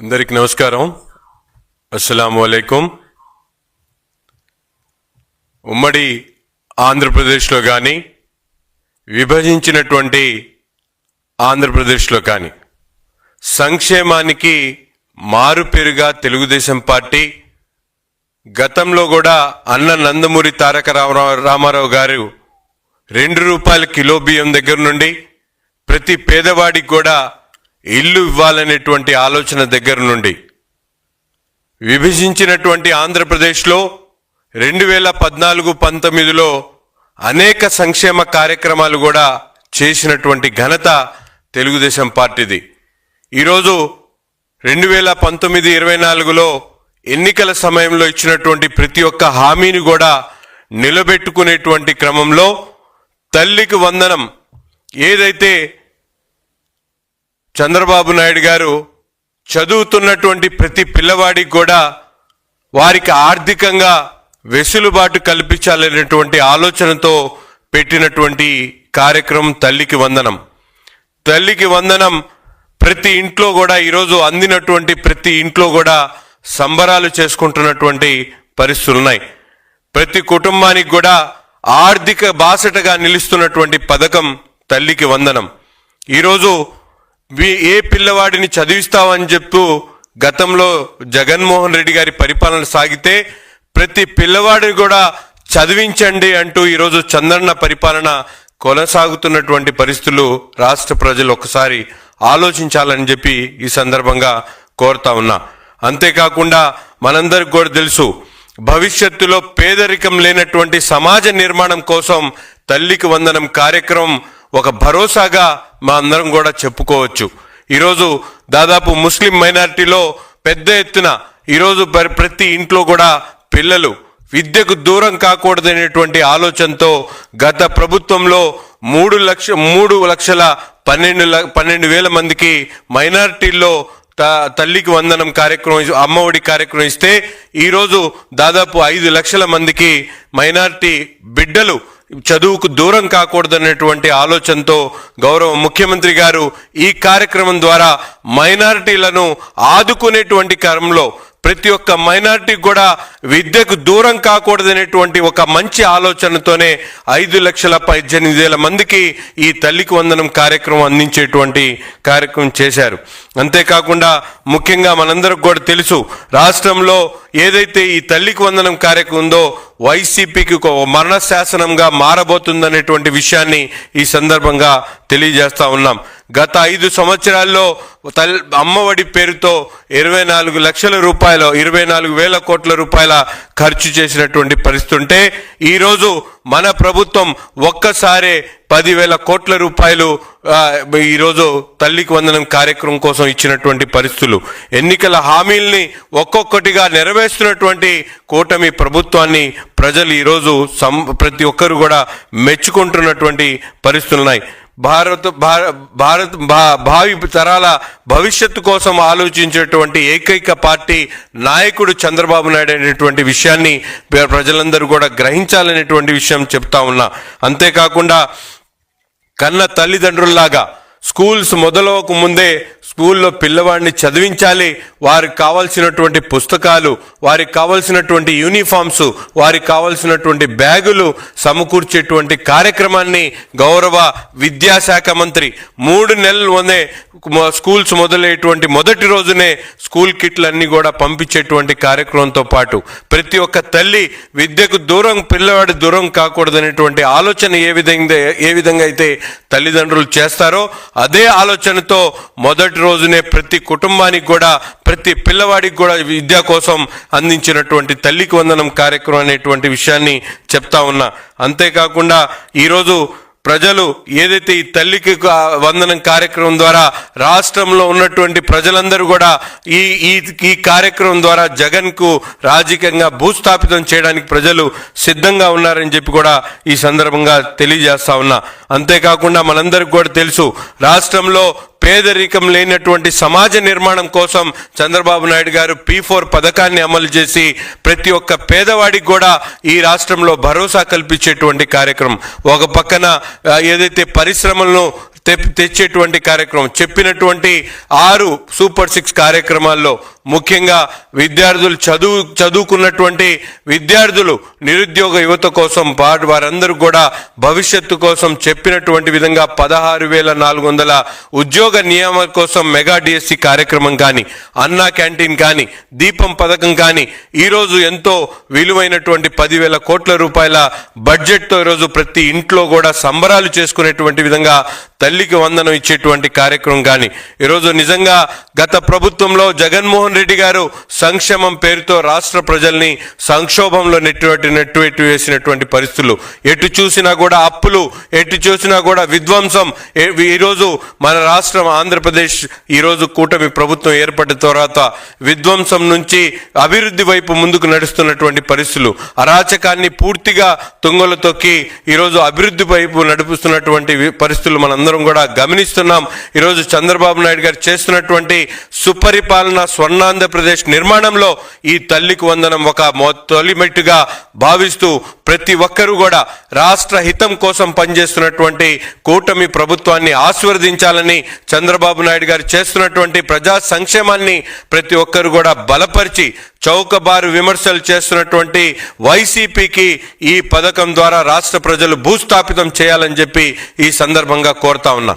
అందరికి నమస్కారం. అస్సలం వలైకుం ఉమ్మడి ఆంధ్రప్రదేశ్లో కానీ విభజించినటువంటి ఆంధ్రప్రదేశ్లో కానీ సంక్షేమానికి మారుపేరుగా తెలుగుదేశం పార్టీ గతంలో కూడా అన్న నందమూరి తారక రామారావు రామారావు గారు రెండు రూపాయల కిలో బియ్యం దగ్గర నుండి ప్రతి పేదవాడికి కూడా ఇల్లు ఇవ్వాలనేటువంటి ఆలోచన దగ్గర నుండి విభజించినటువంటి ఆంధ్రప్రదేశ్లో రెండు వేల పద్నాలుగు పంతొమ్మిదిలో అనేక సంక్షేమ కార్యక్రమాలు కూడా చేసినటువంటి ఘనత తెలుగుదేశం పార్టీది. ఈరోజు రెండు వేల పంతొమ్మిది ఇరవై నాలుగులో ఎన్నికల సమయంలో ఇచ్చినటువంటి ప్రతి ఒక్క హామీని కూడా నిలబెట్టుకునేటువంటి క్రమంలో తల్లికి వందనం ఏదైతే చంద్రబాబు నాయుడు గారు చదువుతున్నటువంటి ప్రతి పిల్లవాడికి కూడా వారికి ఆర్థికంగా వెసులుబాటు కల్పించాలనేటువంటి ఆలోచనతో పెట్టినటువంటి కార్యక్రమం తల్లికి వందనం. తల్లికి వందనం ప్రతి ఇంట్లో కూడా ఈరోజు అందినటువంటి ప్రతి ఇంట్లో కూడా సంబరాలు చేసుకుంటున్నటువంటి పరిస్థితులు ఉన్నాయి. ప్రతి కుటుంబానికి కూడా ఆర్థిక బాసటగా నిలుస్తున్నటువంటి పథకం తల్లికి వందనం. ఈరోజు ఏ పిల్లవాడిని చదివిస్తావని చెప్తూ గతంలో జగన్మోహన్ రెడ్డి గారి పరిపాలన సాగితే ప్రతి పిల్లవాడిని కూడా చదివించండి అంటూ ఈరోజు చంద్రన్న పరిపాలన కొనసాగుతున్నటువంటి పరిస్థితులు రాష్ట్ర ప్రజలు ఒకసారి ఆలోచించాలని చెప్పి ఈ సందర్భంగా కోరుతా ఉన్నా. అంతేకాకుండా మనందరికి కూడా తెలుసు భవిష్యత్తులో పేదరికం లేనటువంటి సమాజ నిర్మాణం కోసం తల్లికి వందనం కార్యక్రమం ఒక భరోసాగా మా అందరం కూడా చెప్పుకోవచ్చు. ఈరోజు దాదాపు ముస్లిం మైనారిటీలో పెద్ద ఎత్తున ఈరోజు ప్రతి ఇంట్లో కూడా పిల్లలు విద్యకు దూరం కాకూడదనేటువంటి ఆలోచనతో గత ప్రభుత్వంలో మూడు లక్ష మూడు లక్షల పన్నెండు ల- పన్నెండు వేల మందికి మైనారిటీల్లో త- తల్లికి వందనం కార్యక్రమం అమ్మఒడి కార్యక్రమం ఇస్తే ఈరోజు దాదాపు ఐదు లక్షల మందికి మైనారిటీ బిడ్డలు చదువుకు దూరం కాకూడదనేటువంటి ఆలోచనతో గౌరవ ముఖ్యమంత్రి గారు ఈ కార్యక్రమం ద్వారా మైనారిటీలను ఆదుకునేటువంటి క్రమంలో ప్రతి ఒక్క మైనార్టీ కూడా విద్యకు దూరం కాకూడదనేటువంటి ఒక మంచి ఆలోచనతోనే ఐదు లక్షల పద్దెనిమిది వేల మందికి ఈ తల్లికి వందనం కార్యక్రమం అందించేటువంటి కార్యక్రమం చేశారు. అంతేకాకుండా ముఖ్యంగా మనందరికి కూడా తెలుసు రాష్ట్రంలో ఏదైతే ఈ తల్లికి వందనం కార్యక్రమం ఉందో వైసీపీకి ఒక మరణ శాసనంగా మారబోతుందనేటువంటి విషయాన్ని ఈ సందర్భంగా తెలియజేస్తా ఉన్నాం. గత ఐదు సంవత్సరాల్లో తల్ అమ్మఒడి పేరుతో ఇరవై నాలుగు లక్షల రూపాయలు ఇరవై నాలుగు వేల కోట్ల రూపాయల ఖర్చు చేసినటువంటి పరిస్థితి ఉంటే ఈరోజు మన ప్రభుత్వం ఒక్కసారే పదివేల కోట్ల రూపాయలు ఈరోజు తల్లికి వందనం కార్యక్రమం కోసం ఇచ్చినటువంటి పరిస్థితులు. ఎన్నికల హామీల్ని ఒక్కొక్కటిగా నెరవేరుస్తున్నటువంటి కూటమి ప్రభుత్వాన్ని ప్రజలు ఈరోజు సం ప్రతి ఒక్కరు కూడా మెచ్చుకుంటున్నటువంటి పరిస్థితులు ఉన్నాయి భారత భారత భా- భావి తరాల భవిష్యత్తు కోసం ఆలోచించేటువంటి ఏకైక పార్టీ నాయకుడు చంద్రబాబు నాయుడు అనేటువంటి విషయాన్ని ప్రజలందరూ కూడా గ్రహించాలనేటువంటి విషయం చెప్తా ఉన్నా. అంతేకాకుండా కన్న తల్లిదండ్రుల్లాగా స్కూల్స్ మొదలవక ముందే స్కూల్లో పిల్లవాడిని చదివించాలి. వారికి కావాల్సినటువంటి పుస్తకాలు వారికి కావాల్సినటువంటి యూనిఫామ్స్ వారికి కావాల్సినటువంటి బ్యాగులు సమకూర్చేటువంటి కార్యక్రమాన్ని గౌరవ విద్యాశాఖ మంత్రి మూడు నెలలు ఉందే స్కూల్స్ మొదలయ్యేటువంటి మొదటి రోజునే స్కూల్ కిట్లన్నీ కూడా పంపించేటువంటి కార్యక్రమంతో పాటు ప్రతి ఒక్క తల్లి విద్యకు దూరం పిల్లవాడి దూరం కాకూడదనేటువంటి ఆలోచన ఏ విధంగా ఏ విధంగా అయితే తల్లిదండ్రులు చేస్తారో అదే ఆలోచనతో మొదటి రోజునే ప్రతి కుటుంబానికి కూడా ప్రతి పిల్లవాడికి కూడా విద్య కోసం అందించినటువంటి తల్లికి వందనం కార్యక్రమం అనేటువంటి విషయాన్ని చెప్తా ఉన్నా. అంతేకాకుండా ఈరోజు ప్రజలు ఏదైతే ఈ తల్లికి వందనం కార్యక్రమం ద్వారా రాష్ట్రంలో ఉన్నటువంటి ప్రజలందరూ కూడా ఈ ఈ ఈ కార్యక్రమం ద్వారా జగన్కు రాజకీయంగా భూస్థాపితం చేయడానికి ప్రజలు సిద్ధంగా ఉన్నారని చెప్పి కూడా ఈ సందర్భంగా తెలియజేస్తా ఉన్నా. అంతేకాకుండా మనందరికి కూడా తెలుసు రాష్ట్రంలో పేదరికం లేనటువంటి సమాజ నిర్మాణం కోసం చంద్రబాబు నాయుడు గారు పి ఫోర్ పథకాన్ని అమలు చేసి ప్రతి ఒక్క పేదవాడికి కూడా ఈ రాష్ట్రంలో భరోసా కల్పించేటువంటి కార్యక్రమం. ఒక పక్కన ఏదైతే పరిశ్రమలను తెచ్చేటువంటి కార్యక్రమం చెప్పినటువంటి ఆరు సూపర్ సిక్స్ కార్యక్రమాల్లో ముఖ్యంగా విద్యార్థులు చదువు చదువుకున్నటువంటి విద్యార్థులు నిరుద్యోగ యువత కోసం పాటు వారందరూ కూడా భవిష్యత్తు కోసం చెప్పినటువంటి విధంగా పదహారు వేల నాలుగు వందల ఉద్యోగ నియామక కోసం మెగా డిఎస్సి కార్యక్రమం కానీ అన్నా క్యాంటీన్ కానీ దీపం పథకం కానీ ఈరోజు ఎంతో విలువైనటువంటి పదివేల కోట్ల రూపాయల బడ్జెట్తో ఈరోజు ప్రతి ఇంట్లో కూడా సంబరాలు చేసుకునేటువంటి విధంగా తల్లికి వందనం ఇచ్చేటువంటి కార్యక్రమం కానీ ఈరోజు నిజంగా గత ప్రభుత్వంలో జగన్మోహన్ రెడ్డి గారు సంక్షేమం పేరుతో రాష్ట్ర ప్రజల్ని సంక్షోభంలో నెట్టువెట్టి నెట్టువెట్టి వేసినటువంటి పరిస్థితులు. ఎటు చూసినా కూడా అప్పులు ఎటు చూసినా కూడా విధ్వంసం. ఈరోజు మన రాష్ట్రం ఆంధ్రప్రదేశ్ ఈరోజు కూటమి ప్రభుత్వం ఏర్పడిన తర్వాత విధ్వంసం నుంచి అభివృద్ధి వైపు ముందుకు నడుస్తున్నటువంటి పరిస్థితులు. అరాచకాన్ని పూర్తిగా తుంగలు తొక్కి ఈరోజు అభివృద్ధి వైపు నడుపుతున్నటువంటి పరిస్థితులు మనందరం కూడా గమనిస్తున్నాం. ఈరోజు చంద్రబాబు నాయుడు గారు చేస్తున్నటువంటి సుపరిపాలన స్వర్ణాంధ్రప్రదేశ్ నిర్మాణంలో ఈ తల్లికి వందనం ఒక తొలిమెట్టుగా భావిస్తూ ప్రతి ఒక్కరూ కూడా రాష్ట్ర హితం కోసం పనిచేస్తున్నటువంటి కూటమి ప్రభుత్వాన్ని ఆశీర్వదించాలని చంద్రబాబు నాయుడు గారు చేస్తున్నటువంటి ప్రజా సంక్షేమాన్ని ప్రతి ఒక్కరు కూడా బలపరిచి చౌకబారు విమర్శలు చేస్తున్నటువంటి వైసీపీకి ఈ పథకం ద్వారా రాష్ట్ర ప్రజలు భూస్థాపితం చేయాలని చెప్పి ఈ సందర్భంగా కోరుతా ఉన్నా.